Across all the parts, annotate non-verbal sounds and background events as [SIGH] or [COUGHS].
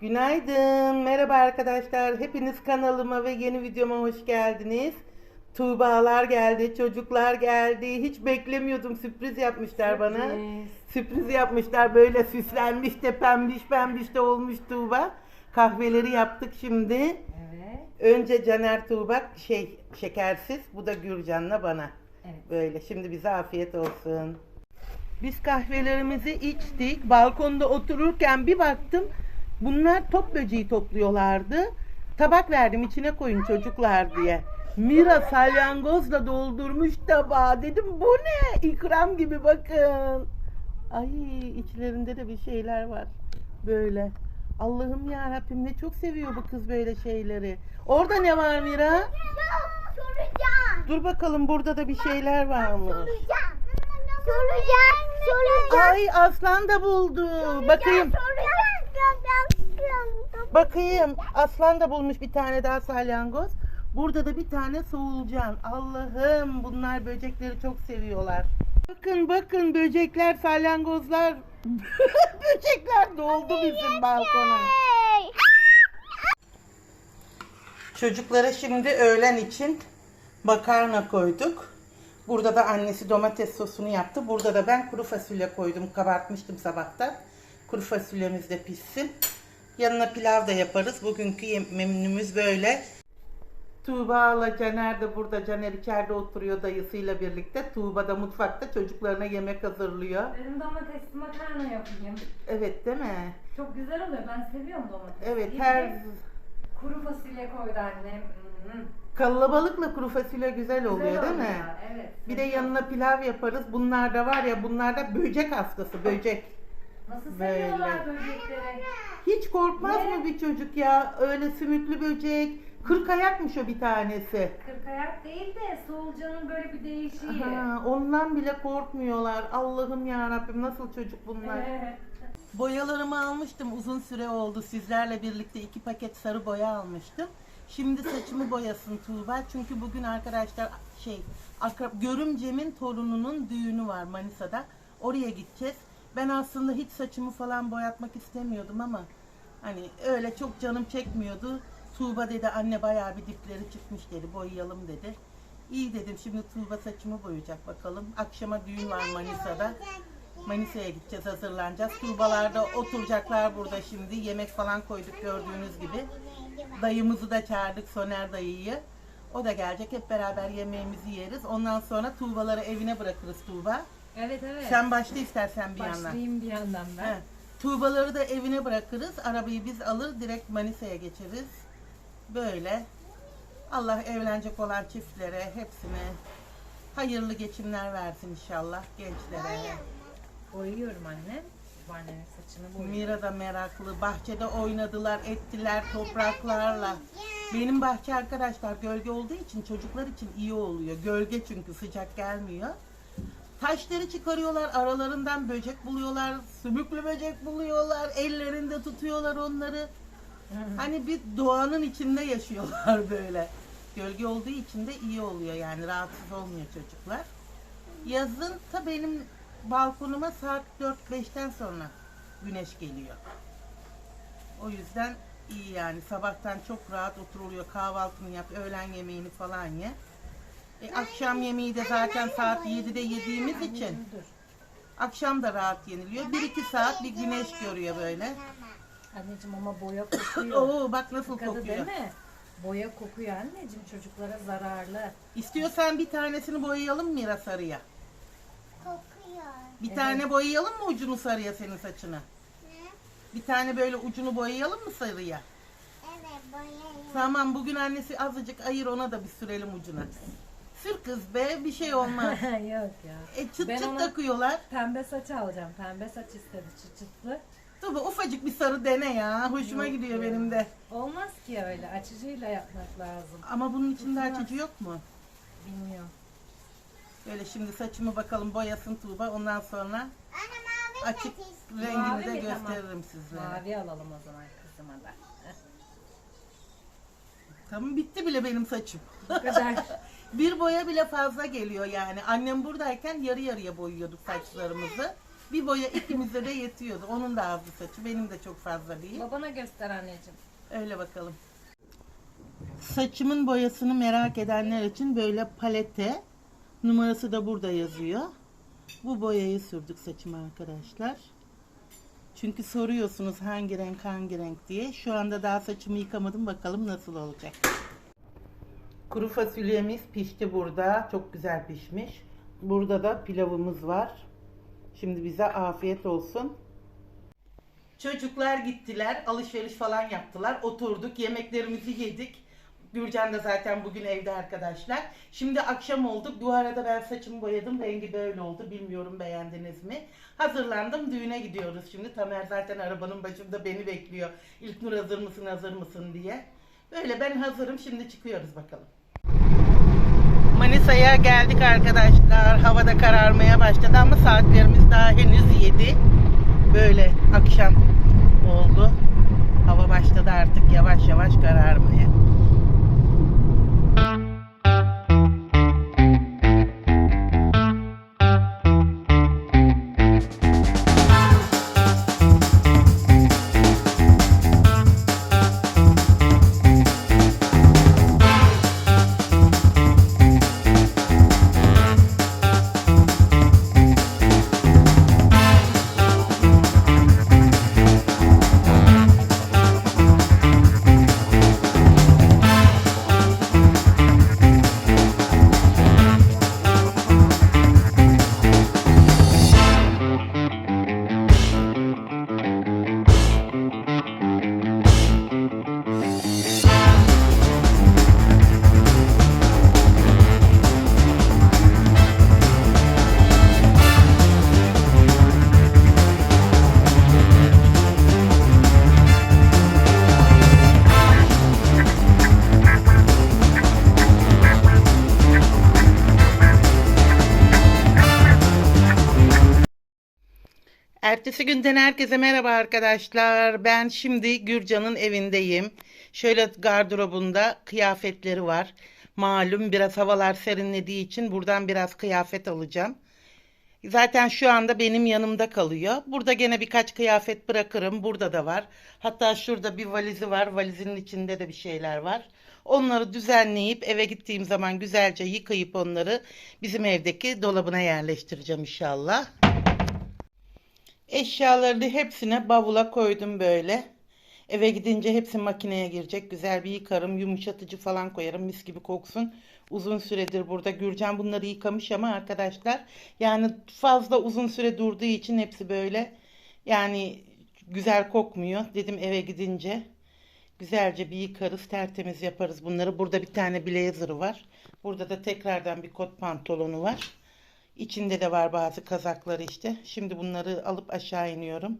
Günaydın, merhaba arkadaşlar. Hepiniz kanalıma ve yeni videoma hoş geldiniz. Tuğbalar geldi, çocuklar geldi. Hiç beklemiyordum, sürpriz yapmışlar bana. Sürpriz. Sürpriz yapmışlar, böyle süslenmiş de pembiş pembiş de olmuş Tuğba. Kahveleri yaptık şimdi. Evet. Önce Caner Tuğba şey şekersiz, bu da Gürcan'la bana. Evet. Böyle şimdi bize afiyet olsun. Biz kahvelerimizi içtik. Balkonda otururken bir baktım. Bunlar top böceği topluyorlardı. Tabak verdim içine koyun çocuklar diye. Mira salyangozla doldurmuş tabağı. Dedim bu ne? İkram gibi bakın. Ay içlerinde de bir şeyler var. Böyle. Allah'ım ya Rabbim ne çok seviyor bu kız böyle şeyleri. Orada ne var Mira? Yok, soracağım. Dur bakalım burada da bir şeyler varmış. Soracağım. Soracağım. Soracağım. Ay aslan da buldu. Bakayım. Soracağım. Bakayım. Aslan da bulmuş bir tane daha salyangoz. Burada da bir tane soğulcan. Allah'ım bunlar böcekleri çok seviyorlar. Bakın bakın böcekler, salyangozlar. [LAUGHS] böcekler doldu bizim balkona. Çocuklara şimdi öğlen için makarna koyduk. Burada da annesi domates sosunu yaptı. Burada da ben kuru fasulye koydum. Kabartmıştım sabahtan. Kuru fasulyemiz de pişsin. Yanına pilav da yaparız. Bugünkü menümüz böyle. Tuğba'la Caner de burada. Caner içeride oturuyor dayısıyla birlikte. Tuğba da mutfakta çocuklarına yemek hazırlıyor. Dedim domatesli makarna yapayım. Evet değil mi? Çok güzel oluyor. Ben seviyorum domatesi. Evet de her Kuru fasulye koydu annem. Hmm. kalabalıkla kuru fasulye güzel oluyor Güzel değil mi? oluyor, Evet. Bir de yanına pilav yaparız. Bunlar da var ya bunlar da böcek hastası böcek. Nasıl Böyle. seviyorlar böcekleri? Hiç korkmaz Ne? mı bir çocuk ya? Öyle sümüklü böcek. Kırk ayakmış o bir tanesi. Kırkayak değil de solucanın böyle bir değişiği. Ha, ondan bile korkmuyorlar. Allah'ım ya Rabbim nasıl çocuk bunlar. Evet. Boyalarımı almıştım uzun süre oldu. Sizlerle birlikte iki paket sarı boya almıştım. Şimdi saçımı boyasın Tuğba. Çünkü bugün arkadaşlar şey akrab, görümcemin torununun düğünü var Manisa'da. Oraya gideceğiz. Ben aslında hiç saçımı falan boyatmak istemiyordum ama hani öyle çok canım çekmiyordu. Tuğba dedi anne bayağı bir dipleri çıkmış dedi boyayalım dedi. İyi dedim şimdi Tuğba saçımı boyayacak bakalım. Akşama düğün var Manisa'da. Manisa'ya gideceğiz hazırlanacağız. Tuğbalarda oturacaklar burada şimdi. Yemek falan koyduk gördüğünüz gibi. Dayımızı da çağırdık Soner dayıyı. O da gelecek hep beraber yemeğimizi yeriz. Ondan sonra Tuğbaları evine bırakırız Tuğba. Evet evet. Sen başla istersen bir yandan. Başlayayım bir yandan ben. He. Tuğbaları da evine bırakırız. Arabayı biz alır direkt Manisa'ya geçeriz. Böyle. Allah evlenecek olan çiftlere hepsine hayırlı geçimler versin inşallah gençlere. Boyuyorum annem. Annemin saçını boyuyorum. Mira da meraklı. Bahçede oynadılar, ettiler topraklarla. Benim bahçe arkadaşlar gölge olduğu için çocuklar için iyi oluyor. Gölge çünkü sıcak gelmiyor. Taşları çıkarıyorlar, aralarından böcek buluyorlar, sümüklü böcek buluyorlar, ellerinde tutuyorlar onları. Hani bir doğanın içinde yaşıyorlar [LAUGHS] böyle. Gölge olduğu için de iyi oluyor yani rahatsız olmuyor çocuklar. Yazın ta benim balkonuma saat 4-5'ten sonra güneş geliyor. O yüzden iyi yani sabahtan çok rahat oturuluyor kahvaltını yap öğlen yemeğini falan ye. E, akşam yemeği de zaten saat 7'de yediğimiz için akşam da rahat yeniliyor. 1-2 saat bir güneş görüyor böyle. Anneciğim ama boya [COUGHS] kokuyor. Oo bak nasıl Tıkadı kokuyor. değil mi? Boya kokuyor anneciğim çocuklara zararlı. İstiyorsan bir tanesini boyayalım Mira sarıya. Kokuyor. Bir Evet. tane boyayalım mı ucunu sarıya senin saçını? Ne? Bir tane böyle ucunu boyayalım mı sarıya? Evet, boyayayım. Tamam bugün annesi azıcık ayır ona da bir sürelim ucuna. Sür kız be bir şey olmaz. [LAUGHS] Yok ya. E çıt Ben çıt ona- takıyorlar. Pembe saç alacağım. Pembe saç istedi çıt çıtlı. Be, ufacık bir sarı dene ya. Hoşuma Yok gidiyor ya. benim de. Olmaz ki öyle. Açıcıyla yapmak lazım. Ama bunun içinde Tutmaz. açıcı yok mu? Bilmiyorum. Böyle şimdi saçımı bakalım boyasın Tuğba. Ondan sonra Anne mavi açık saç rengini Mavi de mi? Tamam. gösteririm sizlere. Mavi alalım o zaman kızıma da. Tamam bitti bile benim saçım. Bu kadar. [LAUGHS] Bir boya bile fazla geliyor yani. Annem buradayken yarı yarıya boyuyorduk saçlarımızı. Bir boya ikimize de yetiyordu. Onun da azdı saçı. Benim de çok fazla değil. Babana göster anneciğim. Öyle bakalım. Saçımın boyasını merak edenler için böyle palete numarası da burada yazıyor. Bu boyayı sürdük saçıma arkadaşlar. Çünkü soruyorsunuz hangi renk hangi renk diye. Şu anda daha saçımı yıkamadım bakalım nasıl olacak. Kuru fasulyemiz pişti burada. Çok güzel pişmiş. Burada da pilavımız var. Şimdi bize afiyet olsun. Çocuklar gittiler, alışveriş falan yaptılar. Oturduk, yemeklerimizi yedik. Gürcan da zaten bugün evde arkadaşlar. Şimdi akşam olduk. Bu arada ben saçımı boyadım. Rengi böyle oldu. Bilmiyorum beğendiniz mi? Hazırlandım. Düğüne gidiyoruz şimdi. Tamer zaten arabanın başında beni bekliyor. İlknur hazır mısın, hazır mısın diye. Böyle ben hazırım. Şimdi çıkıyoruz bakalım. Manisa'ya geldik arkadaşlar. Havada kararmaya başladı ama saatlerimiz daha henüz 7. Böyle akşam oldu. Hava başladı artık yavaş yavaş kararmaya. Ertesi günden herkese merhaba arkadaşlar. Ben şimdi Gürcan'ın evindeyim. Şöyle gardırobunda kıyafetleri var. Malum biraz havalar serinlediği için buradan biraz kıyafet alacağım. Zaten şu anda benim yanımda kalıyor. Burada gene birkaç kıyafet bırakırım. Burada da var. Hatta şurada bir valizi var. Valizinin içinde de bir şeyler var. Onları düzenleyip eve gittiğim zaman güzelce yıkayıp onları bizim evdeki dolabına yerleştireceğim inşallah. Eşyalarını hepsine bavula koydum böyle. Eve gidince hepsi makineye girecek. Güzel bir yıkarım. Yumuşatıcı falan koyarım. Mis gibi koksun. Uzun süredir burada. Gürcan bunları yıkamış ama arkadaşlar yani fazla uzun süre durduğu için hepsi böyle yani güzel kokmuyor. Dedim eve gidince güzelce bir yıkarız. Tertemiz yaparız bunları. Burada bir tane blazer'ı var. Burada da tekrardan bir kot pantolonu var. İçinde de var bazı kazakları işte. Şimdi bunları alıp aşağı iniyorum.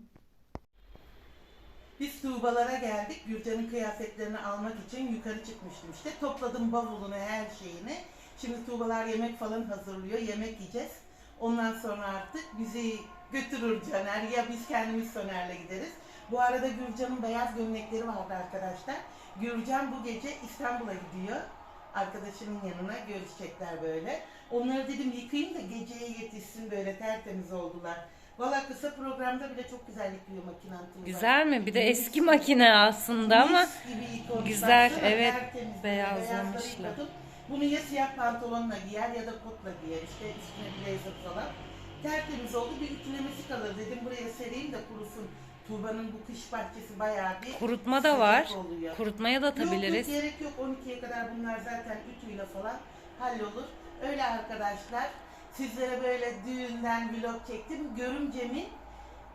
Biz Tuğbalara geldik. Gürcan'ın kıyafetlerini almak için yukarı çıkmıştım işte. Topladım bavulunu, her şeyini. Şimdi Tuğbalar yemek falan hazırlıyor. Yemek yiyeceğiz. Ondan sonra artık bizi götürür Caner ya biz kendimiz Soner'le gideriz. Bu arada Gürcan'ın beyaz gömlekleri vardı arkadaşlar. Gürcan bu gece İstanbul'a gidiyor. Arkadaşımın yanına görüşecekler böyle. Onları dedim yıkayayım da geceye yetişsin böyle tertemiz oldular. Valla kısa programda bile çok güzel yıkıyor makinen Tuğba. Güzel mi? Bir de Mis eski makine aslında ama Mis gibi yıkamış. güzel, Baksana, evet, tertemiz böyle beyazlamışlar. beyazları yıkadım. Bunu ya siyah pantolonla giyer ya da kotla giyer işte üstüne blazer falan. Tertemiz oldu bir ütülemesi kalır dedim buraya sereyim de kurusun. Tuğba'nın bu kış bahçesi bayağı bir kurutma da sıcak var. oluyor. Kurutmaya da Yok atabiliriz. yok gerek yok 12'ye kadar bunlar zaten ütüyle falan hallolur. Öyle arkadaşlar sizlere böyle düğünden vlog çektim. Görümcemin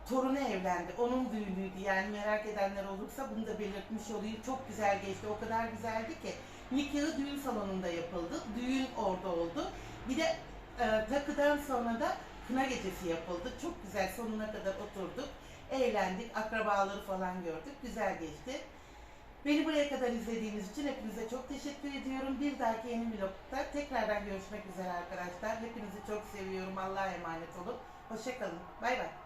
torunu evlendi. Onun düğünüydü yani merak edenler olursa bunu da belirtmiş olayım. Çok güzel geçti. O kadar güzeldi ki. Nikahı düğün salonunda yapıldı. Düğün orada oldu. Bir de e, takıdan sonra da kına gecesi yapıldı. Çok güzel sonuna kadar oturduk. Eğlendik. Akrabaları falan gördük. Güzel geçti. Beni buraya kadar izlediğiniz için hepinize çok teşekkür ediyorum. Bir dahaki yeni vlogda tekrardan görüşmek üzere arkadaşlar. Hepinizi çok seviyorum. Allah'a emanet olun. Hoşçakalın. Bay bay.